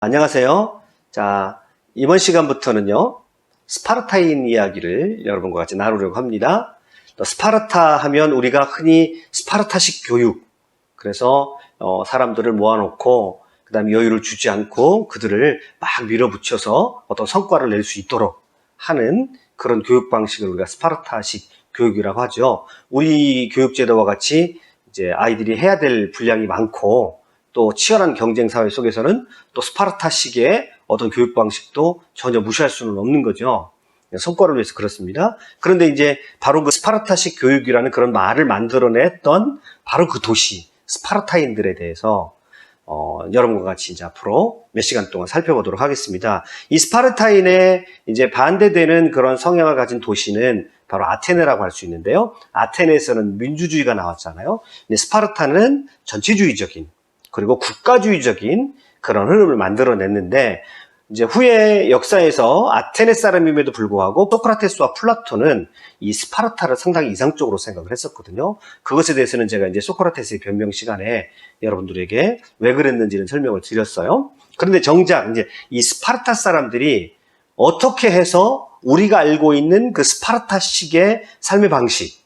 안녕하세요. 자, 이번 시간부터는요, 스파르타인 이야기를 여러분과 같이 나누려고 합니다. 또 스파르타 하면 우리가 흔히 스파르타식 교육, 그래서 어, 사람들을 모아놓고 그 다음에 여유를 주지 않고 그들을 막 밀어붙여서 어떤 성과를 낼 수 있도록 하는 그런 교육 방식을 우리가 스파르타식 교육이라고 하죠. 우리 교육제도와 같이 이제 아이들이 해야 될 분량이 많고 또 치열한 경쟁 사회 속에서는 또 스파르타식의 어떤 교육 방식도 전혀 무시할 수는 없는 거죠. 성과를 위해서 그렇습니다. 그런데 이제 바로 그 스파르타식 교육이라는 그런 말을 만들어냈던 바로 그 도시 스파르타인들에 대해서 어, 여러분과 같이 이제 앞으로 몇 시간 동안 살펴보도록 하겠습니다. 이 스파르타인의 이제 반대되는 그런 성향을 가진 도시는 바로 아테네라고 할 수 있는데요. 아테네에서는 민주주의가 나왔잖아요. 스파르타는 전체주의적인 그리고 국가주의적인 그런 흐름을 만들어냈는데 이제 후에 역사에서 아테네 사람임에도 불구하고 소크라테스와 플라톤은 이 스파르타를 상당히 이상적으로 생각을 했었거든요. 그것에 대해서는 제가 이제 소크라테스의 변명 시간에 여러분들에게 왜 그랬는지는 설명을 드렸어요. 그런데 정작 이제 이 스파르타 사람들이 어떻게 해서 우리가 알고 있는 그 스파르타식의 삶의 방식,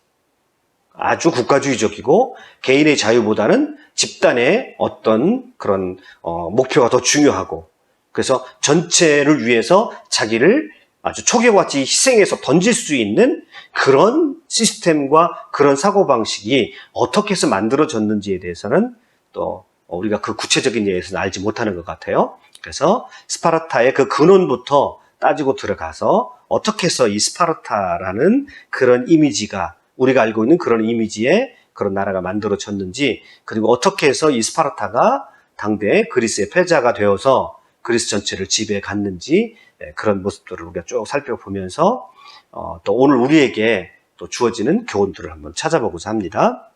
아주 국가주의적이고 개인의 자유보다는 집단의 어떤 그런 어, 목표가 더 중요하고 그래서 전체를 위해서 자기를 아주 초계같이 희생해서 던질 수 있는 그런 시스템과 그런 사고방식이 어떻게 해서 만들어졌는지에 대해서는 또 우리가 그 구체적인 예에서는 알지 못하는 것 같아요. 그래서 스파르타의 그 근원부터 따지고 들어가서 어떻게 해서 이 스파르타라는 그런 이미지가 우리가 알고 있는 그런 이미지의 그런 나라가 만들어졌는지 그리고 어떻게 해서 이 스파르타가 당대 그리스의 패자가 되어서 그리스 전체를 지배해 갔는지 예, 그런 모습들을 우리가 쭉 살펴보면서 어, 또 오늘 우리에게 또 주어지는 교훈들을 한번 찾아보고자 합니다.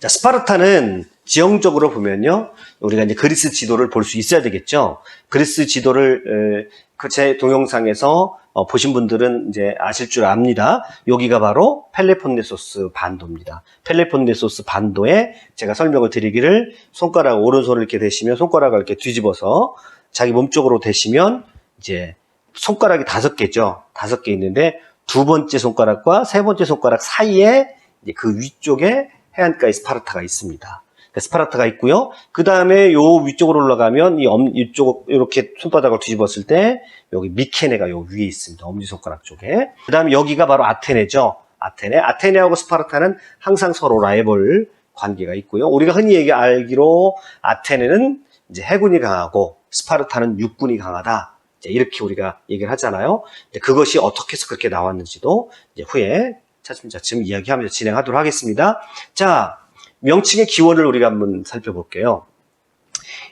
자, 스파르타는 지형적으로 보면요, 우리가 이제 그리스 지도를 볼 수 있어야 되겠죠. 그리스 지도를 그 제 동영상에서 어, 보신 분들은 이제 아실 줄 압니다. 여기가 바로 펠레폰네소스 반도입니다. 펠레폰네소스 반도에 제가 설명을 드리기를 손가락 오른손을 이렇게 대시면 손가락을 이렇게 뒤집어서 자기 몸 쪽으로 대시면 이제 손가락이 다섯 개죠. 다섯 개 있는데 두 번째 손가락과 세 번째 손가락 사이에 그 위쪽에 해안가에 스파르타가 있습니다. 스파르타가 있고요. 그 다음에 요 위쪽으로 올라가면 이 엄, 이쪽 이렇게 손바닥을 뒤집었을 때 여기 미케네가 요 위에 있습니다. 엄지손가락 쪽에. 그 다음에 여기가 바로 아테네죠. 아테네. 아테네하고 스파르타는 항상 서로 라이벌 관계가 있고요. 우리가 흔히 얘기 알기로 아테네는 이제 해군이 강하고 스파르타는 육군이 강하다. 이렇게 우리가 얘기를 하잖아요. 그것이 어떻게 해서 그렇게 나왔는지도 후에 차츰차츰 이야기하면서 진행하도록 하겠습니다. 자, 명칭의 기원을 우리가 한번 살펴볼게요.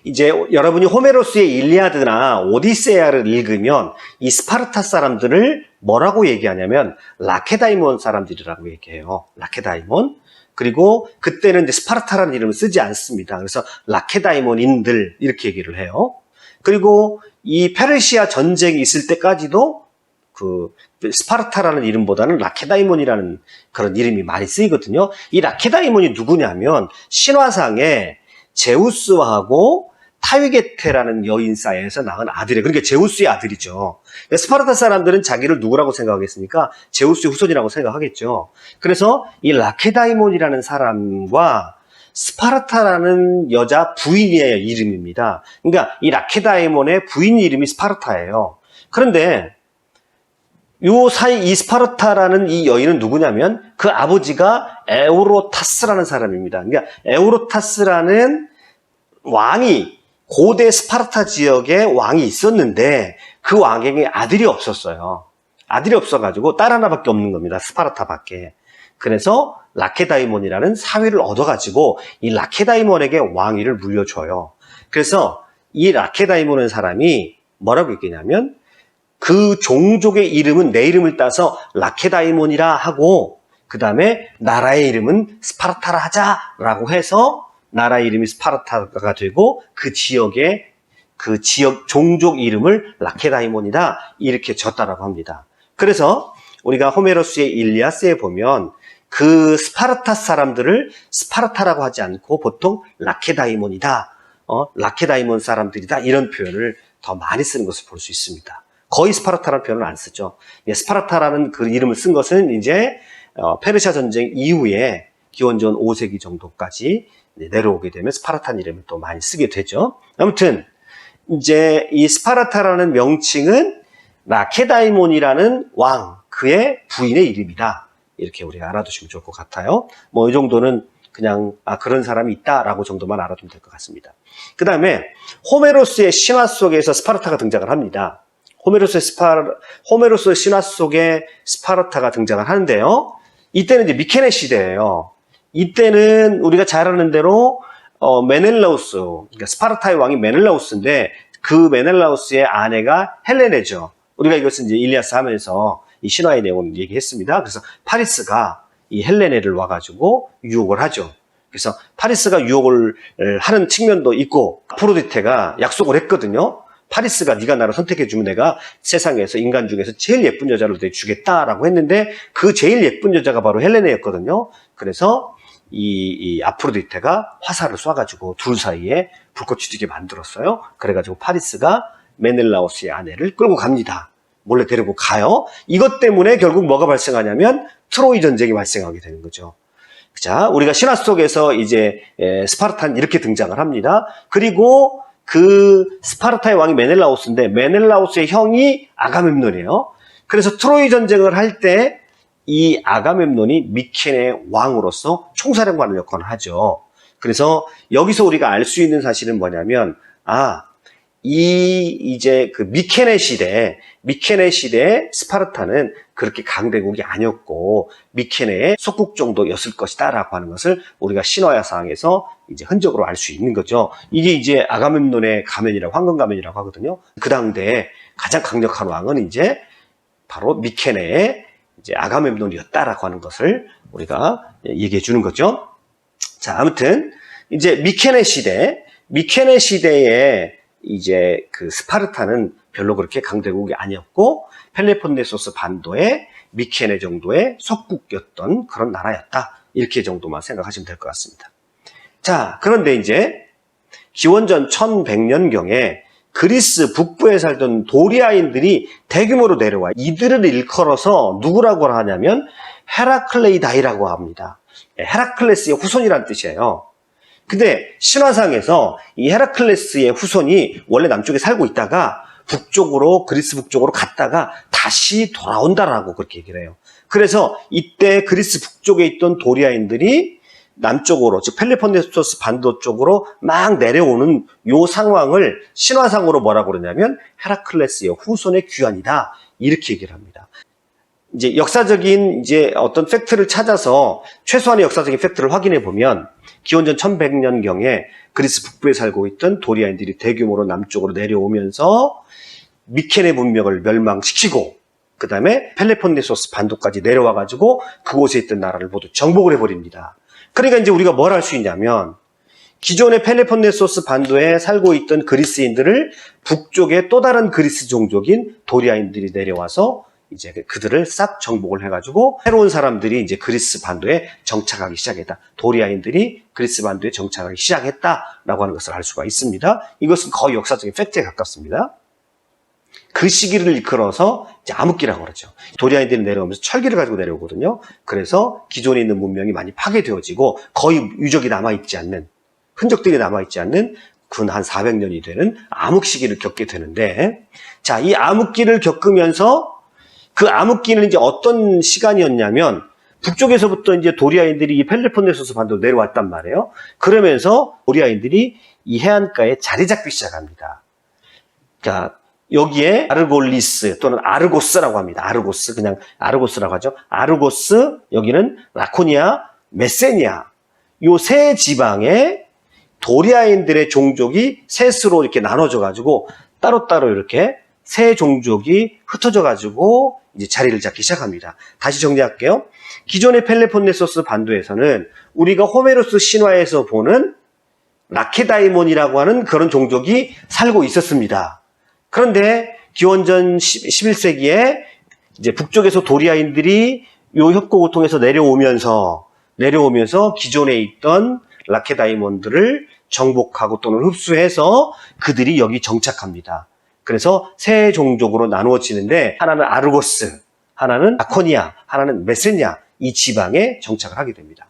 이제 여러분이 호메로스의 일리아드나 오디세아를 읽으면 이 스파르타 사람들을 뭐라고 얘기하냐면 라케다이몬 사람들이라고 얘기해요. 라케다이몬. 그리고 그때는 이제 스파르타라는 이름을 쓰지 않습니다. 그래서 라케다이몬인들 이렇게 얘기를 해요. 그리고 이 페르시아 전쟁이 있을 때까지도 그 스파르타라는 이름보다는 라케다이몬이라는 그런 이름이 많이 쓰이거든요. 이 라케다이몬이 누구냐면 신화상에 제우스하고 타위게테라는 여인 사이에서 낳은 아들이에요. 그러니까 제우스의 아들이죠. 스파르타 사람들은 자기를 누구라고 생각하겠습니까? 제우스의 후손이라고 생각하겠죠. 그래서 이 라케다이몬이라는 사람과 스파르타라는 여자 부인의 이름입니다. 그러니까 이 라케다이몬의 부인 이름이 스파르타예요. 그런데 요 사이 이 스파르타라는 이 여인은 누구냐면 그 아버지가 에우로타스라는 사람입니다. 그러니까 에우로타스라는 왕이 고대 스파르타 지역에 왕이 있었는데 그 왕에게 아들이 없었어요. 아들이 없어가지고 딸 하나밖에 없는 겁니다. 스파르타밖에. 그래서 라케다이몬이라는 사위를 얻어가지고 이 라케다이몬에게 왕위를 물려줘요. 그래서 이 라케다이몬은 사람이 뭐라고 얘기냐면 그 종족의 이름은 내 이름을 따서 라케다이몬이라 하고 그 다음에 나라의 이름은 스파르타라 하자라고 해서 나라 이름이 스파르타가 되고 그 지역의 그 지역 종족 이름을 라케다이몬이다 이렇게 졌다라고 합니다. 그래서 우리가 호메로스의 일리아스에 보면 그 스파르타 사람들을 스파르타라고 하지 않고 보통 라케다이몬이다 어, 라케다이몬 사람들이다 이런 표현을 더 많이 쓰는 것을 볼 수 있습니다. 거의 스파르타라는 표현을 안 쓰죠. 예, 스파르타라는 그 이름을 쓴 것은 이제 어, 페르시아 전쟁 이후에 기원전 5세기 정도까지 내려오게 되면 스파르탄 이름을 또 많이 쓰게 되죠. 아무튼 이제 이 스파르타라는 명칭은 라케다이몬이라는 왕 그의 부인의 이름이다. 이렇게 우리가 알아두시면 좋을 것 같아요. 뭐 이 정도는 그냥 아 그런 사람이 있다라고 정도만 알아두면 될 것 같습니다. 그 다음에 호메로스의 신화 속에서 스파르타가 등장을 합니다. 호메로스의 스파 호메로스의 신화 속에 스파르타가 등장을 하는데요. 이때는 이제 미케네 시대예요. 이때는 우리가 잘 아는 대로 어, 메넬라우스, 그러니까 스파르타의 왕이 메넬라우스인데 그 메넬라우스의 아내가 헬레네죠. 우리가 이것은 이제 일리아스 하면서 이 신화의 내용을 얘기했습니다. 그래서 파리스가 이 헬레네를 와가지고 유혹을 하죠. 그래서 파리스가 유혹을 하는 측면도 있고 아프로디테가 약속을 했거든요. 파리스가 네가 나를 선택해주면 내가 세상에서 인간 중에서 제일 예쁜 여자를 내 주겠다라고 했는데 그 제일 예쁜 여자가 바로 헬레네였거든요. 그래서 이, 이 아프로디테가 화살을 쏴가지고 둘 사이에 불꽃이 튀게 만들었어요. 그래가지고 파리스가 메넬라우스의 아내를 끌고 갑니다. 몰래 데리고 가요. 이것 때문에 결국 뭐가 발생하냐면 트로이 전쟁이 발생하게 되는 거죠. 자, 우리가 신화 속에서 이제 에, 스파르탄 이렇게 등장을 합니다. 그리고 그 스파르타의 왕이 메넬라우스인데 메넬라우스의 형이 아가멤논이에요. 그래서 트로이 전쟁을 할 때 이 아가멤논이 미켄의 왕으로서 총사령관을 역할을 하죠. 그래서 여기서 우리가 알 수 있는 사실은 뭐냐면 아, 이 이제 그 미케네 시대, 미케네 시대 스파르타는 그렇게 강대국이 아니었고 미케네의 속국 정도였을 것이다라고 하는 것을 우리가 신화야상에서 이제 흔적으로 알 수 있는 거죠. 이게 이제 아가멤논의 가면이라고 황금 가면이라고 하거든요. 그 당대에 가장 강력한 왕은 이제 바로 미케네의 이제 아가멤논이었다라고 하는 것을 우리가 얘기해 주는 거죠. 자, 아무튼 이제 미케네 시대, 미케네 시대에 이제 그 스파르타는 별로 그렇게 강대국이 아니었고 펠레폰네소스 반도의 미케네 정도의 속국이었던 그런 나라였다. 이렇게 정도만 생각하시면 될 것 같습니다. 자, 그런데 이제 기원전 1100년경에 그리스 북부에 살던 도리아인들이 대규모로 내려와 이들을 일컬어서 누구라고 하냐면 헤라클레이다이라고 합니다. 예, 헤라클레스의 후손이란 뜻이에요. 근데 신화상에서 이 헤라클레스의 후손이 원래 남쪽에 살고 있다가 북쪽으로 그리스 북쪽으로 갔다가 다시 돌아온다라고 그렇게 얘기를 해요. 그래서 이때 그리스 북쪽에 있던 도리아인들이 남쪽으로 즉 펠리폰네소스 반도 쪽으로 막 내려오는 요 상황을 신화상으로 뭐라고 그러냐면 헤라클레스의 후손의 귀환이다 이렇게 얘기를 합니다. 이제 역사적인 이제 어떤 팩트를 찾아서 최소한의 역사적인 팩트를 확인해 보면 기원전 1100년 경에 그리스 북부에 살고 있던 도리아인들이 대규모로 남쪽으로 내려오면서 미케네 문명을 멸망시키고 그 다음에 펠레폰네소스 반도까지 내려와 가지고 그곳에 있던 나라를 모두 정복을 해버립니다. 그러니까 이제 우리가 뭘 할 수 있냐면 기존의 펠레폰네소스 반도에 살고 있던 그리스인들을 북쪽의 또 다른 그리스 종족인 도리아인들이 내려와서 이제 그들을 싹 정복을 해가지고 새로운 사람들이 이제 그리스 반도에 정착하기 시작했다. 도리아인들이 그리스 반도에 정착하기 시작했다라고 하는 것을 알 수가 있습니다. 이것은 거의 역사적인 팩트에 가깝습니다. 그 시기를 이끌어서 이제 암흑기라고 그러죠. 도리아인들이 내려오면서 철기를 가지고 내려오거든요. 그래서 기존에 있는 문명이 많이 파괴되어지고 거의 유적이 남아있지 않는 흔적들이 남아있지 않는 근 한 400년이 되는 암흑 시기를 겪게 되는데 자, 이 암흑기를 겪으면서 그 암흑기는 이제 어떤 시간이었냐면 북쪽에서부터 이제 도리아인들이 이 펠레폰네소스 반도로 내려왔단 말이에요. 그러면서 도리아인들이 이 해안가에 자리 잡기 시작합니다. 자, 여기에 아르골리스 또는 아르고스라고 합니다. 아르고스 그냥 아르고스라고 하죠. 아르고스 여기는 라코니아, 메세니아 요 세 지방에 도리아인들의 종족이 셋으로 이렇게 나눠져 가지고 따로따로 이렇게 세 종족이 흩어져 가지고 이제 자리를 잡기 시작합니다. 다시 정리할게요. 기존의 펠레폰네소스 반도에서는 우리가 호메로스 신화에서 보는 라케다이몬이라고 하는 그런 종족이 살고 있었습니다. 그런데 기원전 11세기에 이제 북쪽에서 도리아인들이 요 협곡을 통해서 내려오면서 내려오면서 기존에 있던 라케다이몬들을 정복하고 또는 흡수해서 그들이 여기 정착합니다. 그래서 세 종족으로 나누어지는데 하나는 아르고스, 하나는 아코니아, 하나는 메세냐 이 지방에 정착을 하게 됩니다.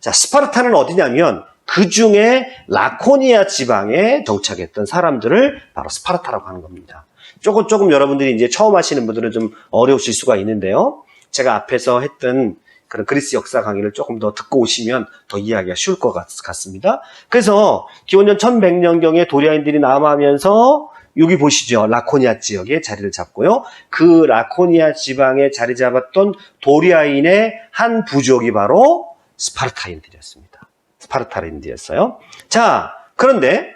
자, 스파르타는 어디냐면 그 중에 라코니아 지방에 정착했던 사람들을 바로 스파르타라고 하는 겁니다. 조금 조금 여러분들이 이제 처음 하시는 분들은 좀 어려우실 수가 있는데요. 제가 앞에서 했던 그런 그리스 역사 강의를 조금 더 듣고 오시면 더 이해하기가 쉬울 것 같, 습니다 그래서 기원전 1100년경에 도리아인들이 남하면서 여기 보시죠. 라코니아 지역에 자리를 잡고요. 그 라코니아 지방에 자리 잡았던 도리아인의 한 부족이 바로 스파르타인들이었습니다. 스파르타인들이었어요. 자, 그런데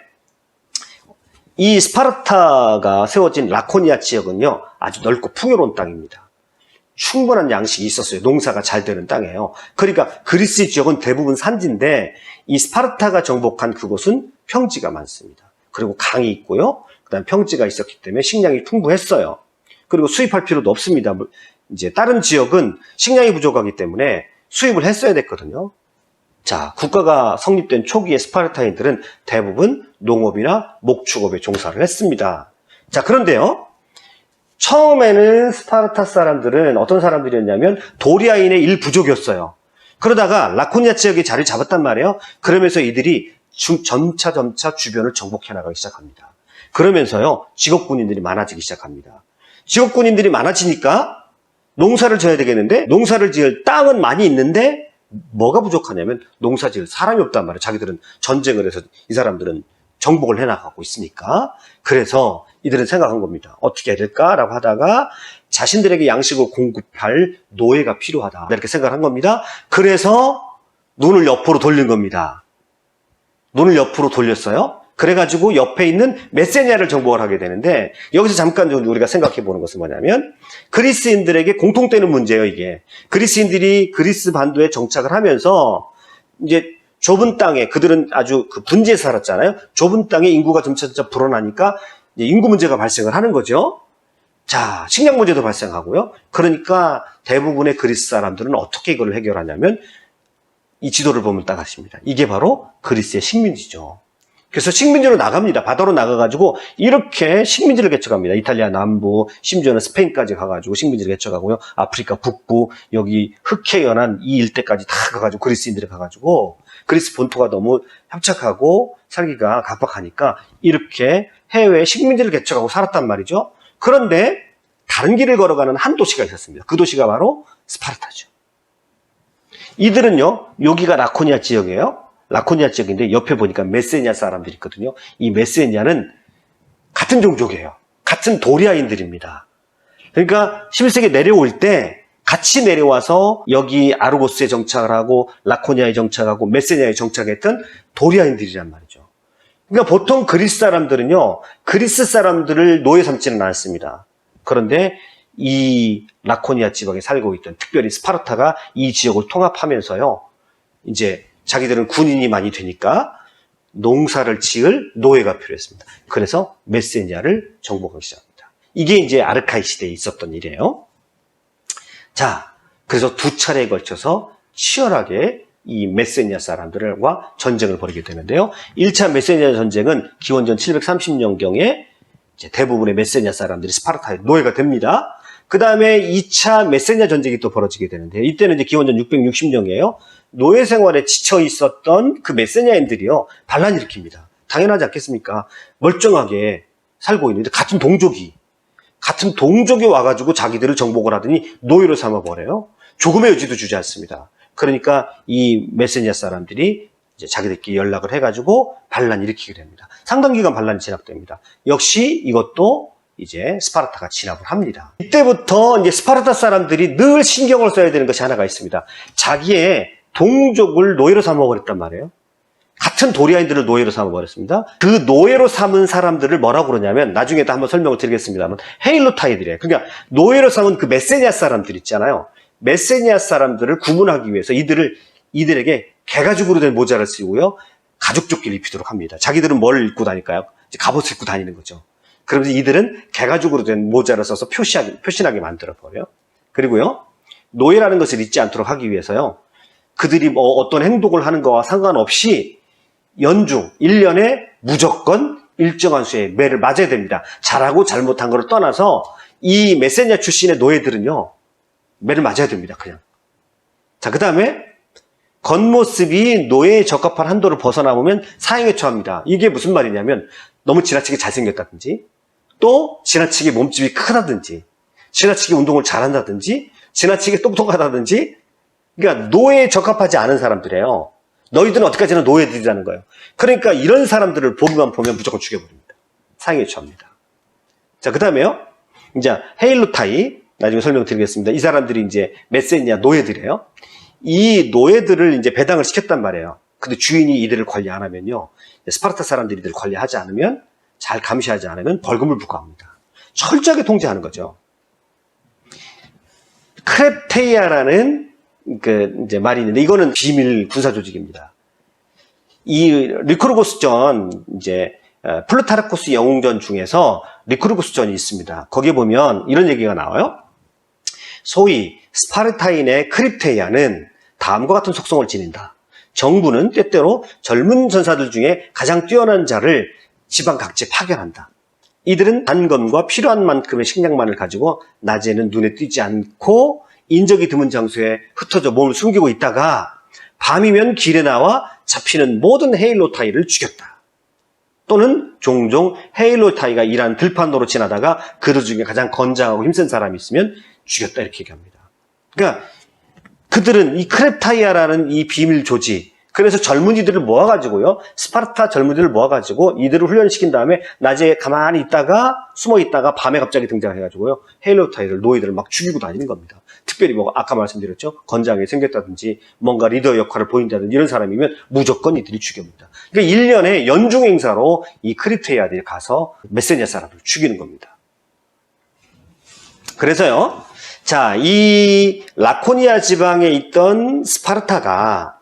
이 스파르타가 세워진 라코니아 지역은요, 아주 넓고 풍요로운 땅입니다. 충분한 양식이 있었어요. 농사가 잘 되는 땅이에요. 그러니까 그리스 지역은 대부분 산지인데 이 스파르타가 정복한 그곳은 평지가 많습니다. 그리고 강이 있고요. 그다음 평지가 있었기 때문에 식량이 풍부했어요. 그리고 수입할 필요도 없습니다. 뭐, 이제 다른 지역은 식량이 부족하기 때문에 수입을 했어야 됐거든요. 자, 국가가 성립된 초기의 스파르타인들은 대부분 농업이나 목축업에 종사를 했습니다. 자, 그런데요. 처음에는 스파르타 사람들은 어떤 사람들이었냐면 도리아인의 일부족이었어요. 그러다가 라코니아 지역에 자리 잡았단 말이에요. 그러면서 이들이 주- 점차 점차 주변을 정복해 나가기 시작합니다. 그러면서요, 직업군인들이 많아지기 시작합니다. 직업군인들이 많아지니까 농사를 져야 되겠는데, 농사를 지을 땅은 많이 있는데, 뭐가 부족하냐면, 농사 지을 사람이 없단 말이에요. 자기들은 전쟁을 해서 이 사람들은 정복을 해나가고 있으니까. 그래서 이들은 생각한 겁니다. 어떻게 해야 될까라고 하다가 자신들에게 양식을 공급할 노예가 필요하다. 이렇게 생각을 한 겁니다. 그래서 눈을 옆으로 돌린 겁니다. 눈을 옆으로 돌렸어요. 그래가지고 옆에 있는 메세니아를 정복을 하게 되는데 여기서 잠깐 좀 우리가 생각해 보는 것은 뭐냐면 그리스인들에게 공통되는 문제예요 이게. 그리스인들이 그리스 반도에 정착을 하면서 이제 좁은 땅에 그들은 아주 그 분지에 살았잖아요. 좁은 땅에 인구가 점차 점차 불어나니까 인구 문제가 발생을 하는 거죠. 자 식량 문제도 발생하고요. 그러니까 대부분의 그리스 사람들은 어떻게 이걸 해결하냐면 이 지도를 보면 딱 아십니다. 이게 바로 그리스의 식민지죠 그래서 식민지로 나갑니다. 바다로 나가가지고 이렇게 식민지를 개척합니다. 이탈리아 남부, 심지어는 스페인까지 가가지고 식민지를 개척하고요. 아프리카 북부, 여기 흑해 연안 이 일대까지 다 가가지고 그리스인들이 가가지고 그리스 본토가 너무 협착하고 살기가 각박하니까 이렇게 해외에 식민지를 개척하고 살았단 말이죠. 그런데 다른 길을 걸어가는 한 도시가 있었습니다. 그 도시가 바로 스파르타죠. 이들은요, 여기가 라코니아 지역이에요. 라코니아 지역인데 옆에 보니까 메세니아 사람들이 있거든요. 이 메세니아는 같은 종족이에요. 같은 도리아인들입니다. 그러니까 11세기 내려올 때 같이 내려와서 여기 아르고스에 정착을 하고 라코니아에 정착하고 메세니아에 정착했던 도리아인들이란 말이죠. 그러니까 보통 그리스 사람들은요, 그리스 사람들을 노예 삼지는 않습니다. 그런데 이 라코니아 지방에 살고 있던 특별히 스파르타가 이 지역을 통합하면서요, 이제 자기들은 군인이 많이 되니까 농사를 지을 노예가 필요했습니다. 그래서 메세니아를 정복하기 시작합니다. 이게 이제 아르카이 시대에 있었던 일이에요. 자, 그래서 두 차례에 걸쳐서 치열하게 이 메세니아 사람들과 전쟁을 벌이게 되는데요. 1차 메세니아 전쟁은 기원전 730년경에 대부분의 메세니아 사람들이 스파르타의 노예가 됩니다. 그 다음에 2차 메세니아 전쟁이 또 벌어지게 되는데요. 이때는 이제 기원전 660년이에요. 노예 생활에 지쳐 있었던 그 메세니아인들이요. 반란 일으킵니다. 당연하지 않겠습니까? 멀쩡하게 살고 있는데 같은 동족이 같은 동족이 와가지고 자기들을 정복을 하더니 노예로 삼아 버려요. 조금의 여지도 주지 않습니다. 그러니까 이 메세니아 사람들이 이제 자기들끼리 연락을 해가지고 반란 일으키게 됩니다. 상당 기간 반란이 진압됩니다. 역시 이것도 이제 스파르타가 진압을 합니다. 이때부터 이제 스파르타 사람들이 늘 신경을 써야 되는 것이 하나가 있습니다. 자기의 동족을 노예로 삼아버렸단 말이에요. 같은 도리아인들을 노예로 삼아버렸습니다. 그 노예로 삼은 사람들을 뭐라고 그러냐면 나중에도 한번 설명을 드리겠습니다만 헤일로타이들이에요. 그러니까 노예로 삼은 그 메세니아 사람들 있잖아요. 메세니아 사람들을 구분하기 위해서 이들을 이들에게 개가죽으로 된 모자를 쓰고요. 가죽 조끼를 입히도록 합니다. 자기들은 뭘 입고 다닐까요? 갑옷을 입고 다니는 거죠. 그러면서 이들은 개가죽으로 된 모자를 써서 표시하게, 표신하게 만들어 버려요. 그리고요. 노예라는 것을 잊지 않도록 하기 위해서요. 그들이 뭐 어떤 행동을 하는 거와 상관없이 연중 1년에 무조건 일정한 수의 매를 맞아야 됩니다. 잘하고 잘못한 것을 떠나서 이 메세냐 출신의 노예들은요. 매를 맞아야 됩니다. 그냥. 자, 그 다음에 겉모습이 노예에 적합한 한도를 벗어나보면 사형에 처합니다. 이게 무슨 말이냐면 너무 지나치게 잘생겼다든지 또 지나치게 몸집이 크다든지 지나치게 운동을 잘한다든지 지나치게 똑똑하다든지 그러니까 노예에 적합하지 않은 사람들이에요. 너희들은 어디까지나 노예들이라는 거예요. 그러니까 이런 사람들을 보기만 보면 무조건 죽여버립니다. 사형에 처합니다. 자, 그 다음에요. 이제 헤일로타이 나중에 설명드리겠습니다. 이 사람들이 이제 메세냐 노예들이에요. 이 노예들을 이제 배당을 시켰단 말이에요. 근데 주인이 이들을 관리 안 하면요. 스파르타 사람들이 이들을 관리하지 않으면 잘 감시하지 않으면 벌금을 부과합니다. 철저하게 통제하는 거죠. 크랩테이아라는 그 이제 말이 있는데 이거는 비밀 군사 조직입니다. 이 리크루고스전 이제 어, 플루타르코스 영웅전 중에서 리크루고스전이 있습니다. 거기에 보면 이런 얘기가 나와요. 소위 스파르타인의 크립테이아는 다음과 같은 속성을 지닌다. 정부는 때때로 젊은 전사들 중에 가장 뛰어난 자를 지방 각지에 파견한다. 이들은 단검과 필요한 만큼의 식량만을 가지고 낮에는 눈에 띄지 않고 인적이 드문 장소에 흩어져 몸을 숨기고 있다가 밤이면 길에 나와 잡히는 모든 헤일로타이를 죽였다. 또는 종종 헤일로타이가 일한 들판도로 지나다가 그들 중에 가장 건장하고 힘센 사람이 있으면 죽였다 이렇게 얘기합니다. 그러니까 그들은 이 크랩타이아라는 이 비밀 조직 그래서 젊은이들을 모아가지고요 스파르타 젊은이들을 모아가지고 이들을 훈련시킨 다음에 낮에 가만히 있다가 숨어 있다가 밤에 갑자기 등장해가지고요 헤일로타이를 노예들을 막 죽이고 다니는 겁니다. 특별히 뭐 아까 말씀드렸죠 건장하게 생겼다든지 뭔가 리더 역할을 보인다든지 이런 사람이면 무조건 이들이 죽여옵니다. 그러니까 1년에 연중 행사로 이 크리테이아들이 가서 메세냐 사람들을 죽이는 겁니다. 그래서요 자, 이 라코니아 지방에 있던 스파르타가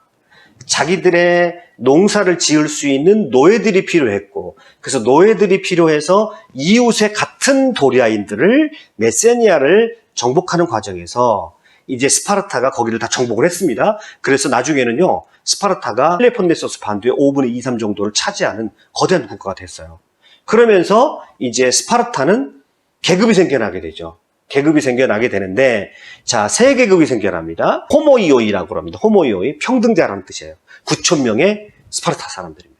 자기들의 농사를 지을 수 있는 노예들이 필요했고, 그래서 노예들이 필요해서 이웃의 같은 도리아인들을 메세니아를 정복하는 과정에서 이제 스파르타가 거기를 다 정복을 했습니다. 그래서 나중에는요, 스파르타가 펠레폰네소스 반도의 5분의 2, 3 정도를 차지하는 거대한 국가가 됐어요. 그러면서 이제 스파르타는 계급이 생겨나게 되죠. 계급이 생겨나게 되는데 자, 세 계급이 생겨납니다. 호모이오이라고 합니다. 호모이오이 평등자라는 뜻이에요. 9천 명의 스파르타 사람들입니다.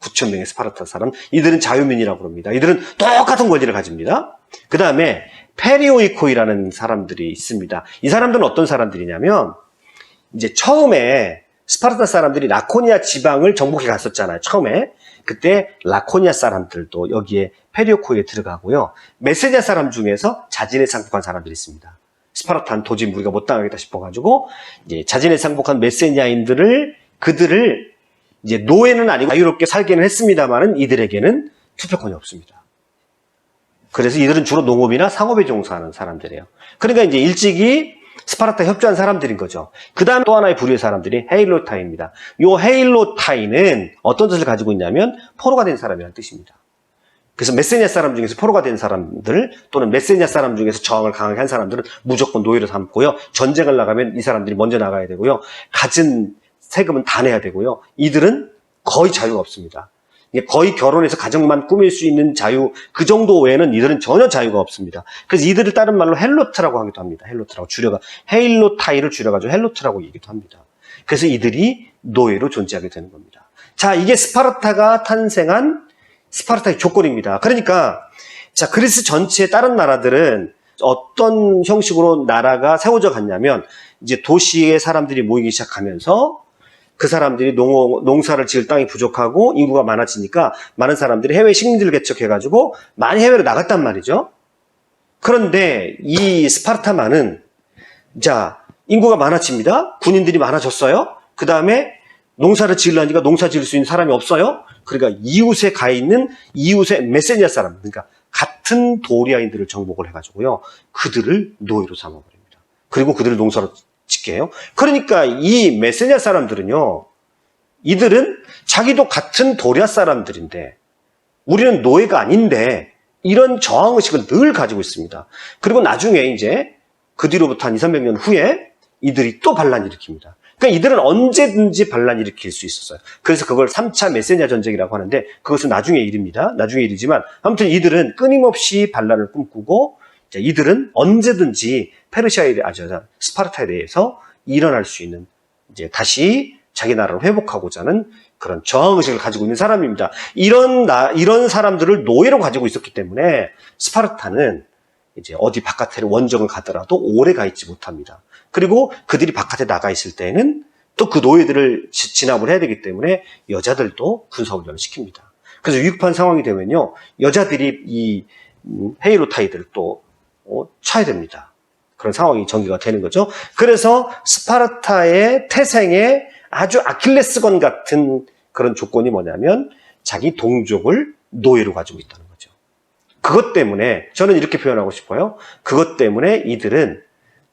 9천 명의 스파르타 사람. 이들은 자유민이라고 합니다. 이들은 똑같은 권리를 가집니다. 그 다음에 페리오이코이라는 사람들이 있습니다. 이 사람들은 어떤 사람들이냐면 이제 처음에 스파르타 사람들이 라코니아 지방을 정복해 갔었잖아요. 처음에. 그때 라코니아 사람들도 여기에 페리오코에 들어가고요. 메세냐 사람 중에서 자진에 상복한 사람들이 있습니다. 스파르타는 도저히 우리가 못 당하겠다 싶어가지고 이제 자진에 상복한 메세냐인들을 그들을 이제 노예는 아니고 자유롭게 살기는 했습니다만은 이들에게는 투표권이 없습니다. 그래서 이들은 주로 농업이나 상업에 종사하는 사람들이에요. 그러니까 이제 일찍이 스파르타 협조한 사람들인 거죠. 그 다음 또 하나의 부류의 사람들이 헤일로타이입니다. 이 헤일로타이는 어떤 뜻을 가지고 있냐면 포로가 된 사람이라는 뜻입니다. 그래서 메세냐 사람 중에서 포로가 된 사람들 또는 메세냐 사람 중에서 저항을 강하게 한 사람들은 무조건 노예로 삼고요. 전쟁을 나가면 이 사람들이 먼저 나가야 되고요. 갖은 세금은 다 내야 되고요. 이들은 거의 자유가 없습니다. 거의 결혼해서 가정만 꾸밀 수 있는 자유 그 정도 외에는 이들은 전혀 자유가 없습니다. 그래서 이들을 다른 말로 헬로트라고 하기도 합니다. 헬로트라고 줄여가 헤일로타이를 줄여가지고 헬로트라고 얘기도 합니다. 그래서 이들이 노예로 존재하게 되는 겁니다. 자, 이게 스파르타가 탄생한 스파르타의 조건입니다. 그러니까 자 그리스 전체의 다른 나라들은 어떤 형식으로 나라가 세워져 갔냐면 이제 도시에 사람들이 모이기 시작하면서 그 사람들이 농, 농사를 지을 땅이 부족하고 인구가 많아지니까 많은 사람들이 해외 식민지를 개척해가지고 많이 해외로 나갔단 말이죠. 그런데 이 스파르타만은 자 인구가 많아집니다. 군인들이 많아졌어요. 그 다음에 농사를 지으려니까 농사 지을 수 있는 사람이 없어요. 그러니까 이웃에 가 있는 이웃의 메세니아 사람, 그러니까 같은 도리아인들을 정복을 해가지고요. 그들을 노예로 삼아버립니다. 그리고 그들을 농사로 짓게 해요. 그러니까 이 메세니아 사람들은요. 이들은 자기도 같은 도리아 사람들인데 우리는 노예가 아닌데 이런 저항의식을 늘 가지고 있습니다. 그리고 나중에 이제 그 뒤로부터 한 2, 300년 후에 이들이 또 반란을 일으킵니다. 그러니까 이들은 언제든지 반란 일으킬 수 있었어요. 그래서 그걸 3차 메세냐 전쟁이라고 하는데 그것은 나중의 일입니다. 나중의 일이지만 아무튼 이들은 끊임없이 반란을 꿈꾸고 이들은 언제든지 페르시아에 아주 스파르타에 대해서 일어날 수 있는 이제 다시 자기 나라를 회복하고자 하는 그런 저항 의식을 가지고 있는 사람입니다. 이런 나 이런 사람들을 노예로 가지고 있었기 때문에 스파르타는 이제 어디 바깥에 원정을 가더라도 오래 가 있지 못합니다. 그리고 그들이 바깥에 나가 있을 때는 또 그 노예들을 지- 진압을 해야 되기 때문에 여자들도 군사훈련을 시킵니다. 그래서 위급한 상황이 되면요, 여자들이 이 음, 헤이로타이들을 또 어, 쳐야 됩니다. 그런 상황이 전개가 되는 거죠. 그래서 스파르타의 태생의 아주 아킬레스건 같은 그런 조건이 뭐냐면 자기 동족을 노예로 가지고 있다는 거죠. 그것 때문에 저는 이렇게 표현하고 싶어요. 그것 때문에 이들은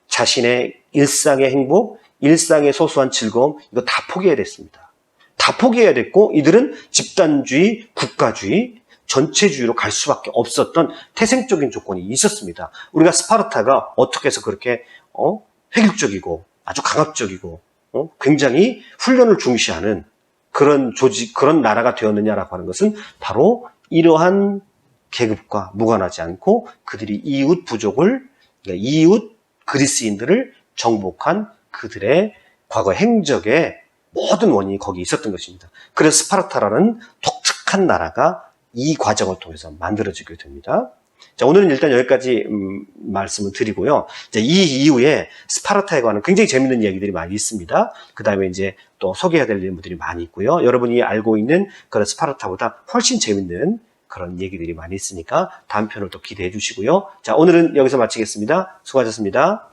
자신의 일상의 행복, 일상의 소소한 즐거움 이거 다 포기해야 됐습니다. 다 포기해야 됐고 이들은 집단주의, 국가주의, 전체주의로 갈 수밖에 없었던 태생적인 조건이 있었습니다. 우리가 스파르타가 어떻게 해서 그렇게 어? 획일적이고 아주 강압적이고 어? 굉장히 훈련을 중시하는 그런 조직, 그런 나라가 되었느냐라고 하는 것은 바로 이러한 계급과 무관하지 않고 그들이 이웃 부족을, 그러니까 이웃 그리스인들을 정복한 그들의 과거 행적의 모든 원인이 거기 있었던 것입니다. 그래서 스파르타라는 독특한 나라가 이 과정을 통해서 만들어지게 됩니다. 자, 오늘은 일단 여기까지 음, 말씀을 드리고요. 이제 이 이후에 스파르타에 관한 굉장히 재밌는 이야기들이 많이 있습니다. 그 다음에 이제 또 소개해야 될 일들이 많이 있고요. 여러분이 알고 있는 그런 스파르타보다 훨씬 재밌는 그런 얘기들이 많이 있으니까 다음 편을 또 기대해 주시고요. 자, 오늘은 여기서 마치겠습니다. 수고하셨습니다.